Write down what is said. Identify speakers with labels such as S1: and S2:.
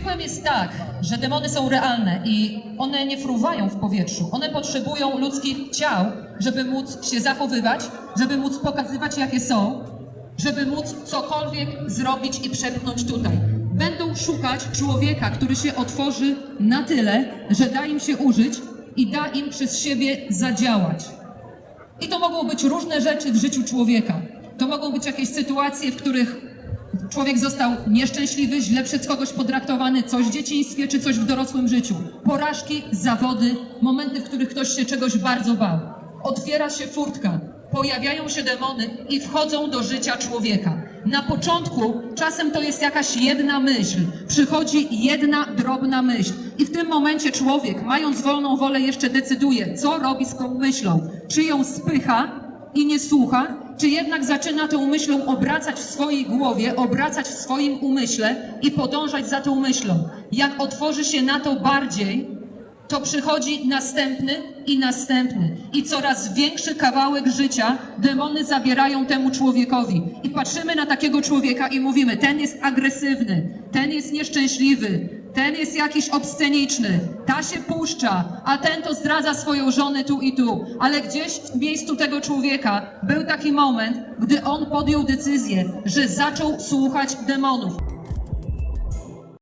S1: piekłem jest tak, że demony są realne i one nie fruwają w powietrzu. One potrzebują ludzkich ciał, żeby móc się zachowywać, żeby móc pokazywać, jakie są, żeby móc cokolwiek zrobić i przepchnąć tutaj. Będą szukać człowieka, który się otworzy na tyle, że da im się użyć i da im przez siebie zadziałać. I to mogą być różne rzeczy w życiu człowieka. To mogą być jakieś sytuacje, w których człowiek został nieszczęśliwy, źle przez kogoś potraktowany, coś w dzieciństwie czy coś w dorosłym życiu. Porażki, zawody, momenty, w których ktoś się czegoś bardzo bał. Otwiera się furtka, pojawiają się demony i wchodzą do życia człowieka. Na początku czasem to jest jakaś jedna myśl, przychodzi jedna drobna myśl i w tym momencie człowiek, mając wolną wolę, jeszcze decyduje, co robi z tą myślą. Czy ją spycha i nie słucha, czy jednak zaczyna tą myślą obracać w swojej głowie, obracać w swoim umyśle i podążać za tą myślą. Jak otworzy się na to bardziej, to przychodzi następny i następny. I coraz większy kawałek życia demony zabierają temu człowiekowi. I patrzymy na takiego człowieka i mówimy, ten jest agresywny, ten jest nieszczęśliwy, ten jest jakiś obsceniczny, ta się puszcza, a ten to zdradza swoją żonę tu i tu. Ale gdzieś w miejscu tego człowieka był taki moment, gdy on podjął decyzję, że zaczął słuchać demonów.